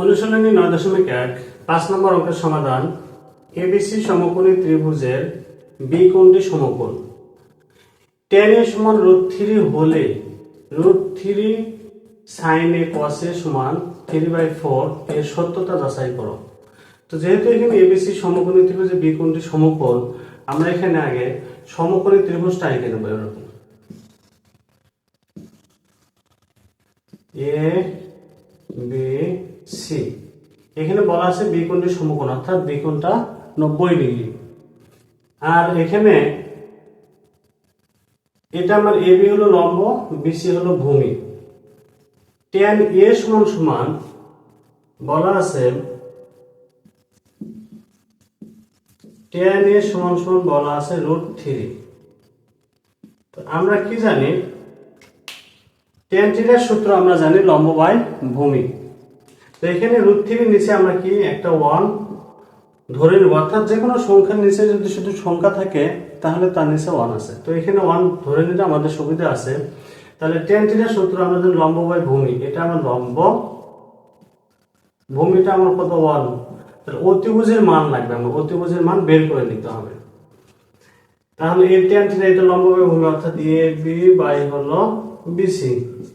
অনুশীলনী নয় দশমিক এক, পাঁচ নম্বর অঙ্কের সমাধান, এবিসি সমকোণী ত্রিভুজের বি কোণটি সমকোণ। টেন এ সমান রুট থ্রি হলে root three sine A cos A সমান থ্রি বাই ফোর এর সত্যতা যাচাই করো। তো যেহেতু এখানে এবিসি সমকোণী ত্রিভুজের বি কোণটি সমকোণ, আমরা এখানে আগে সমকোণী ত্রিভুজটা এঁকে নেব এরকম। বি সি এখানে বলা আছে বি সমকোণ, অর্থাৎ বি কোণটা নব্বই ডিগ্রি। আর এখানে এটা আমার এ বি হলো লম্ব বিসি হলো ভূমি। টেন এ সমান সমান বলা আছে টেন এ সমান সমান বলা আছে রুট থ্রি আমরা কি জানি? টেন সূত্র আমরা জানি লম্ব বাই ভূমি। তো এখানে রুট থ্রির নিচে আমরা কি? একটা ওয়ান ধরে নেব। অর্থাৎ যে কোনো সংখ্যার নিচে যদি শুধু সংখ্যা থাকে, তাহলে তার নিচে ওয়ান আছে। তো এখানে ওয়ান ধরে নিলে আমাদের সুবিধা আছে। তাহলে টেন সূত্র আমরা জানি লম্ব বাই ভূমি। এটা আমার লম্ব ভূমিটা আমার কত? ওয়ান। তাহলে অতিভুজের মান লাগবে। আমার অতিভুজের মান বের করে নিতে হবে। তাহলে এ টেন এটা লম্ব বাই ভূমি অর্থাৎ এ বি বাই হলো বিসি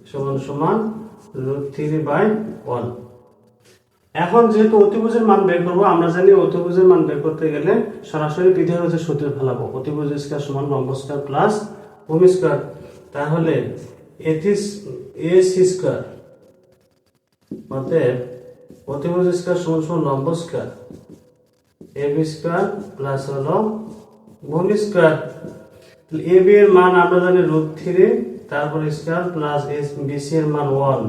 সমান সমান রুট থ্রি বাই ওয়ান এখন যেহেতু অতিভুজের মান বের করব, আমরা জানি অতিভুজের মান বের করতে গেলে সরাসরি হচ্ছে সূত্রে ফেলাবো। অতিভুজ স্কয়ার সমান লম্ব স্কয়ার প্লাস ভূমি স্কয়ার তাহলে এথিস এ সি স্কয়ার অতএব অতিভুজ স্কয়ার সমান সমান লম্ব এ বি স্কয়ার প্লাস হলো স্কয়ার এ বি এর মান আমরা জানি রুট থ্রি তারপর স্কয়ার প্লাস এস বিসি এর মান ওয়ান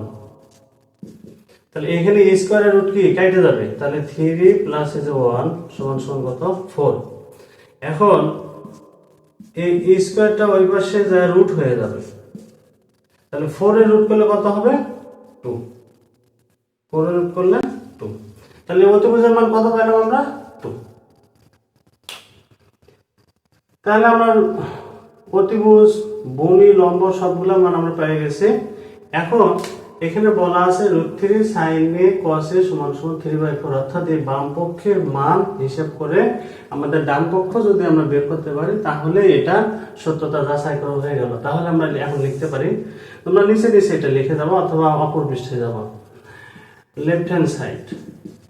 তাহলে এখানে স্কোয়ারের রুট কি? কেটে যাবে। তাহলে থ্রি প্লাস যে ওয়ান সমান সমান কত? ফোর এখন এই স্কোয়ারটা ওই পাশে যায় রুট হয়ে যাবে। তাহলে ফোর এর রুট করলে কত হবে? টু ফোর এর রুট করলে টু তাহলে অতিভুজের মান কত পেলাম আমরা? টু তাহলে আমরা অতিভুজ ভূমি লম্ব সবগুলো মান আমরা পেয়ে গেছি। এখন এখানে বলা আছে root three sine A cos সমান সমান থ্রি বাই ফোর অর্থাৎ এই বাম পক্ষের মান হিসাব করে আমাদের ডান পক্ষ যদি আমরা বের করতে পারি, তাহলে এটা সত্যতা যাচাই করা হয়ে গেল। তাহলে আমরা এখন লিখতে পারি, তোমরা নিচে নিচে এটা লিখে যাব অথবা অপর পৃষ্ঠে যাব। লেফট হ্যান্ড সাইড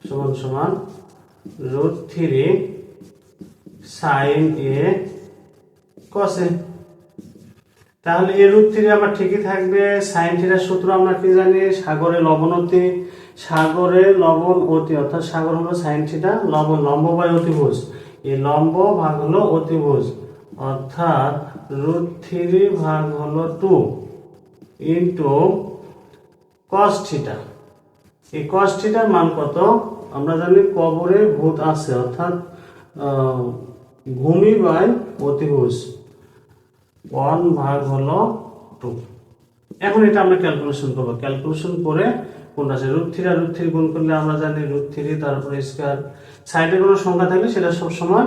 সমান সমান root three sine A cos তাহলে এর রূপ আমার ঠিকই থাকবে সাইন থিটার সূত্র আমরা কি জানি? সাগরে লবণ অতি, সাগরে লবণ অতি, অর্থাৎ সাগর হলো সাইন থিটা লবণ, লম্ব বাই অতিভুজ। এই লম্ব ভাগ হলো অতিভুজ, অর্থাৎ রুট থ্রি ভাগ হলো টু ইন্টু কস থিটা। এই কস থিটার মান কত? আমরা জানি কবরে ভূত আছে, অর্থাৎ ভূমি বাই অতিভুজ। ওয়ান ভাগ হলো টু। এখন এটা আমরা ক্যালকুলেশন করব। ক্যালকুলেশন করে কোনটা আছে? রুট থ্রি আর রুট থ্রি গুণ করলে আমরা জানি রুট থ্রি তারপরে স্কোয়ার সাইডে কোনো সংখ্যা থাকলে সেটা সব সময়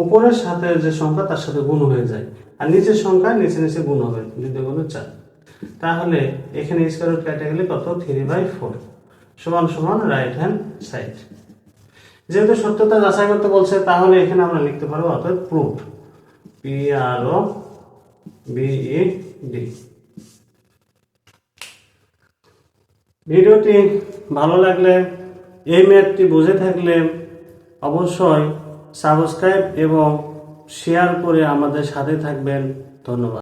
উপরের সাথে যে সংখ্যা, তার সাথে গুণ হয়ে যায়। আর নিচের সংখ্যা নিচে নিচে গুণ হবে যদি গুণ চার। তাহলে এখানে স্কোয়ার রুট কেটে গেলে কত? থ্রি বাই ফোর সমান সমান রাইট হ্যান্ড সাইড যেহেতু সত্যতা যাচাই করতে বলছে, তাহলে এখানে আমরা লিখতে পারব অর্থাৎ proof P R O V E D ভিডিওটি ভালো লাগলে, এই ম্যাথটি বুঝে থাকলে অবশ্যই সাবস্ক্রাইব এবং শেয়ার করে আমাদের সাথে থাকবেন। ধন্যবাদ।